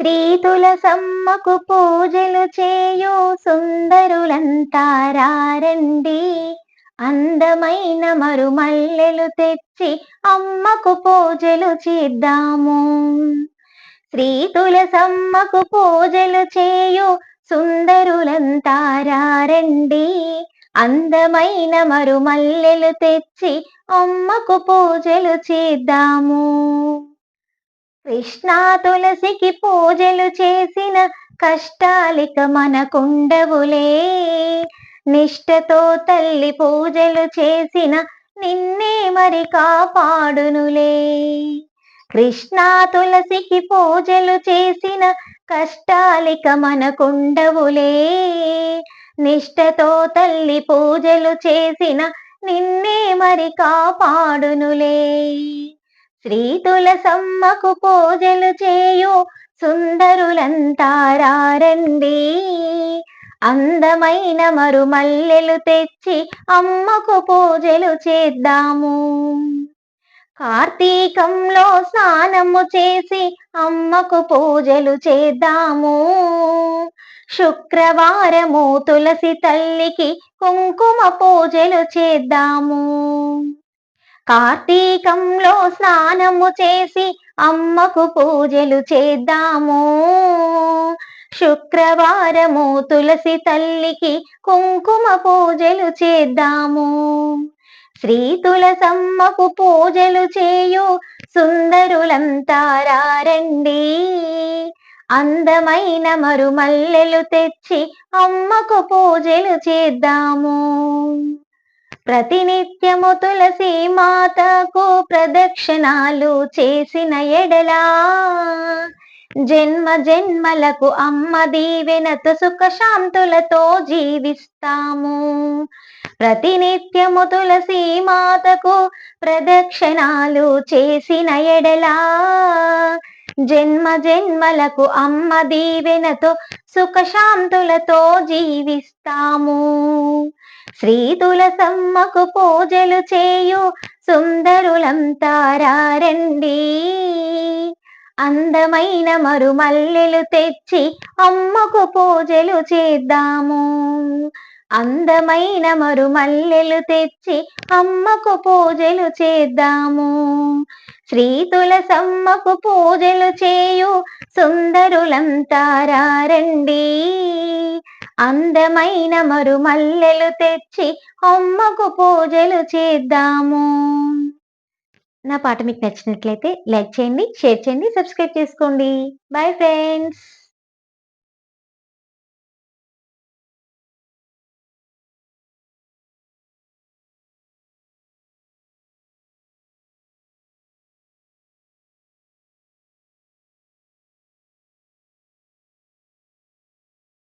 శ్రీ తులసమ్మకు పూజలు చేయు సుందరులంతా రండి అందమైన మరుమల్లెలు తెచ్చి అమ్మకు పూజలు చేద్దాము. శ్రీ తులసమ్మకు పూజలు చేయు సుందరులంతా రండి అందమైన మరుమల్లెలు తెచ్చి అమ్మకు పూజలు చేద్దాము. కృష్ణా తులసికి పూజలు చేసిన కష్టాలిక మనకుండవులే. నిష్టతో తల్లి పూజలు చేసిన నిన్నే మరి కాపాడునులే. కృష్ణా తులసికి పూజలు చేసిన కష్టాలిక మనకుండవులే. నిష్టతో తల్లి పూజలు చేసిన నిన్నే మరి కాపాడునులే. శ్రీ తులసమ్మకు పూజలు చేయు సుందరులంతారండి అందమైన మరుమల్లెలు తెచ్చి అమ్మకు పూజలు చేద్దాము. కార్తీకంలో స్నానము చేసి అమ్మకు పూజలు చేద్దాము. శుక్రవారము తులసి తల్లికి కుంకుమ పూజలు చేద్దాము. కార్తీకంలో స్నానము చేసి అమ్మకు పూజలు చేద్దాము. శుక్రవారము తులసి తల్లికి కుంకుమ పూజలు చేద్దాము. శ్రీ తులసమ్మకు పూజలు చేయు సుందరులంతా రండి అందమైన మరుమల్లెలు తెచ్చి అమ్మకు పూజలు చేద్దాము. ప్రతినిత్యము తులసి మాతకు ప్రదక్షిణాలు చేసిన ఎడలా. జన్మ జన్మలకు అమ్మ దీవెనతో సుఖశాంతులతో జీవిస్తాము. ప్రతినిత్యము తులసి మాతకు ప్రదక్షిణాలు చేసిన ఎడలా. జన్మ జన్మలకు అమ్మ దీవెనతో సుఖశాంతులతో జీవిస్తాము. శ్రీ తులసమ్మకు పూజలు చేయు సుందరులంతా రండి అందమైన మరుమల్లెలు తెచ్చి అమ్మకు పూజలు చేద్దాము. అందమైన మరుమల్లెలు తెచ్చి అమ్మకు పూజలు చేద్దాము. శ్రీ తులసమ్మకు పూజలు చేయు సుందరులంతారండి అందమైన మరుమల్లెలు తెచ్చి అమ్మకు పూజలు చేద్దాము. నా పాట మీకు నచ్చినట్లయితే లైక్ చేయండి షేర్ చేయండి సబ్స్క్రైబ్ చేసుకోండి. Bye friends.